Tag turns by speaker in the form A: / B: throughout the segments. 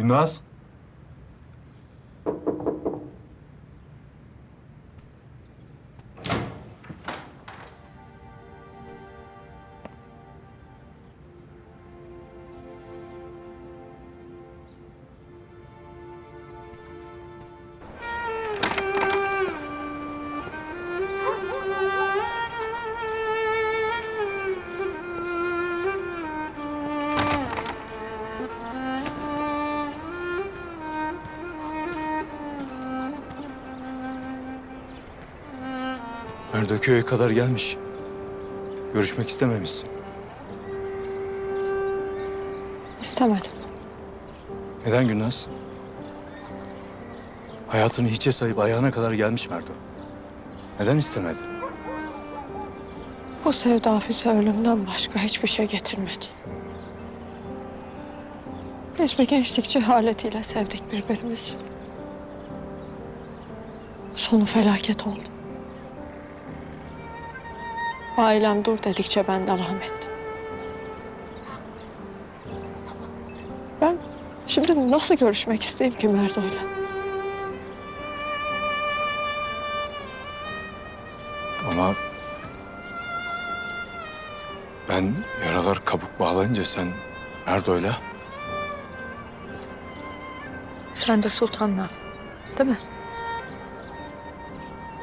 A: Gülnaz.
B: Merdököy'e kadar gelmiş. Görüşmek istememişsin.
C: İstemedim.
B: Neden Gülnaz? Hayatını hiçe sayıp ayağına kadar gelmiş Merdo. Neden istemedi?
C: Bu sevda bize ölümden başka hiçbir şey getirmedi. Biz bir gençlik cehaletiyle sevdik birbirimizi. Sonu felaket oldu. Ailem dur dedikçe ben devam ettim. Ben şimdi nasıl görüşmek isteyeyim ki Merdo'yla?
B: Ama... Ben yaralar kabuk bağlayınca sen Merdo'yla...
C: Sen de sultanla, değil mi?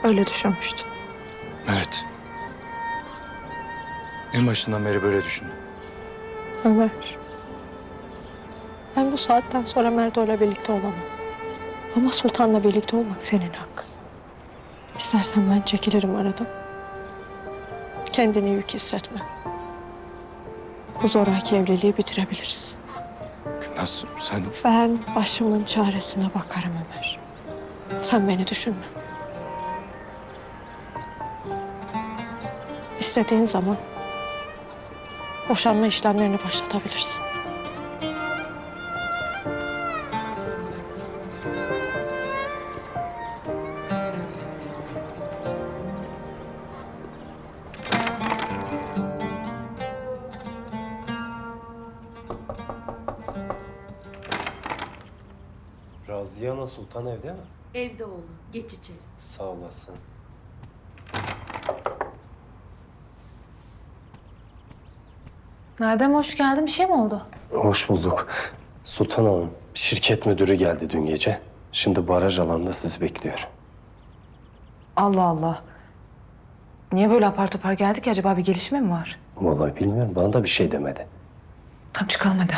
C: Öyle düşünmüştüm.
B: Evet. En başından beri böyle düşündüm.
C: Ömer. Ben bu saatten sonra Merdo'yla birlikte olamam. Ama Sultan'la birlikte olmak senin hakkın. İstersen ben çekilirim aradan. Kendini yük hissetme. Bu zoraki evliliği bitirebiliriz.
B: Gülnaz sen...
C: Ben başımın çaresine bakarım Ömer. Sen beni düşünme. İstediğin zaman boşanma işlemlerini başlatabilirsin.
D: Raziye Ana Sultan evde mi?
E: Evde oğlum. Geç içeri.
D: Sağ olasın.
F: Nadem hoş geldin. Bir şey mi oldu?
D: Hoş bulduk. Sultan Hanım, şirket müdürü geldi dün gece. Şimdi baraj alanında sizi bekliyor.
F: Allah Allah. Niye böyle apar topar geldik ki? Acaba bir gelişme mi var?
D: Vallahi bilmiyorum, bana da bir şey demedi.
F: Tamam çıkalım hadi.